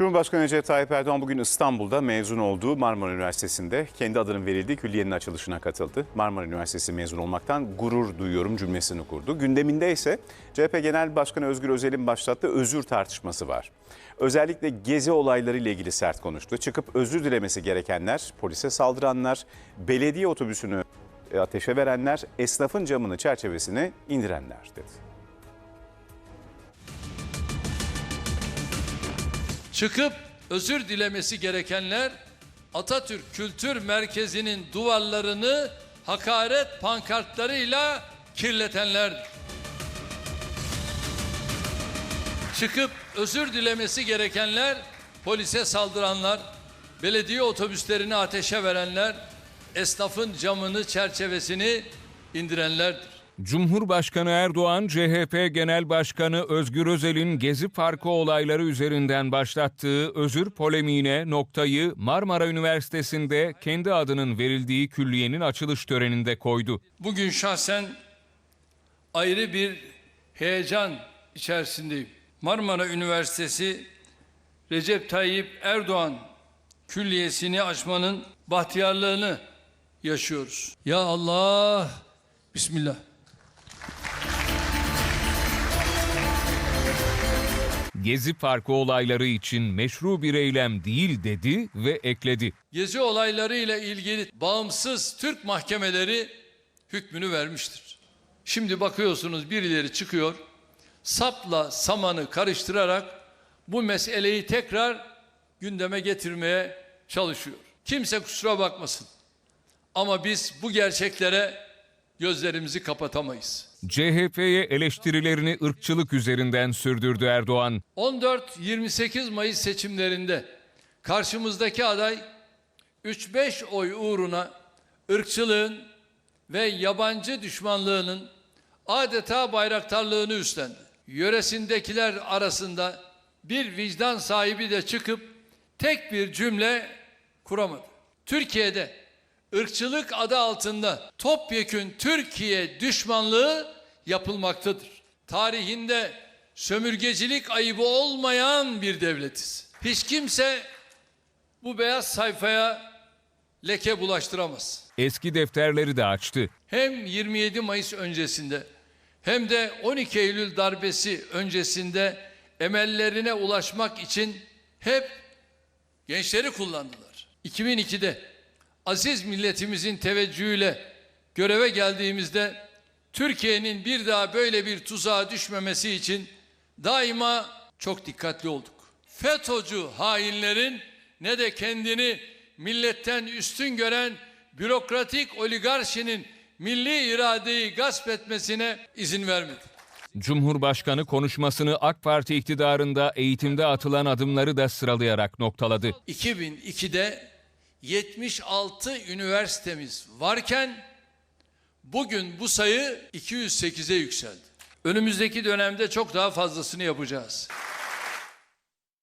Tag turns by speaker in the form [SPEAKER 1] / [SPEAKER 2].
[SPEAKER 1] Cumhurbaşkanı Recep Tayyip Erdoğan bugün İstanbul'da mezun olduğu Marmara Üniversitesi'nde kendi adının verildiği külliyenin açılışına katıldı. Marmara Üniversitesi mezun olmaktan gurur duyuyorum cümlesini kurdu. Gündeminde ise CHP Genel Başkanı Özgür Özel'in başlattığı özür tartışması var. Özellikle gezi olayları ile ilgili sert konuştu. Çıkıp özür dilemesi gerekenler, polise saldıranlar, belediye otobüsünü e, ateşe verenler, esnafın camını çerçevesini indirenler dedi.
[SPEAKER 2] Çıkıp özür dilemesi gerekenler Atatürk Kültür Merkezi'nin duvarlarını hakaret pankartlarıyla kirletenlerdir. Çıkıp özür dilemesi gerekenler polise saldıranlar, belediye otobüslerini ateşe verenler, esnafın camını çerçevesini indirenlerdir.
[SPEAKER 3] Cumhurbaşkanı Erdoğan, CHP Genel Başkanı Özgür Özel'in Gezi Parkı olayları üzerinden başlattığı özür polemiğine noktayı Marmara Üniversitesi'nde kendi adının verildiği külliyenin açılış töreninde koydu.
[SPEAKER 2] Bugün şahsen ayrı bir heyecan içerisindeyim. Marmara Üniversitesi Recep Tayyip Erdoğan külliyesini açmanın bahtiyarlığını yaşıyoruz. Ya Allah, Bismillah.
[SPEAKER 3] Gezi Parkı olayları için meşru bir eylem değil dedi ve ekledi.
[SPEAKER 2] Gezi olayları ile ilgili bağımsız Türk mahkemeleri hükmünü vermiştir. Şimdi bakıyorsunuz birileri çıkıyor, sapla samanı karıştırarak bu meseleyi tekrar gündeme getirmeye çalışıyor. Kimse kusura bakmasın. Ama biz bu gerçeklere gözlerimizi kapatamayız.
[SPEAKER 3] CHP'ye eleştirilerini ırkçılık üzerinden sürdürdü Erdoğan.
[SPEAKER 2] 14-28 Mayıs seçimlerinde karşımızdaki aday 3-5 oy uğruna ırkçılığın ve yabancı düşmanlığının adeta bayraktarlığını üstlendi. Yöresindekiler arasında bir vicdan sahibi de çıkıp tek bir cümle kuramadı. Türkiye'de ırkçılık adı altında topyekün Türkiye düşmanlığı yapılmaktadır. Tarihinde sömürgecilik ayıbı olmayan bir devletiz. Hiç kimse bu beyaz sayfaya leke bulaştıramaz.
[SPEAKER 3] Eski defterleri de açtı.
[SPEAKER 2] Hem 27 Mayıs öncesinde hem de 12 Eylül darbesi öncesinde emellerine ulaşmak için hep gençleri kullandılar. 2002'de aziz milletimizin teveccühüyle göreve geldiğimizde Türkiye'nin bir daha böyle bir tuzağa düşmemesi için daima çok dikkatli olduk. FETÖ'cü hainlerin ne de kendini milletten üstün gören bürokratik oligarşinin milli iradeyi gasp etmesine izin vermedi.
[SPEAKER 3] Cumhurbaşkanı konuşmasını AK Parti iktidarında eğitimde atılan adımları da sıralayarak noktaladı.
[SPEAKER 2] 2002'de 76 üniversitemiz varken bugün bu sayı 208'e yükseldi. Önümüzdeki dönemde çok daha fazlasını yapacağız.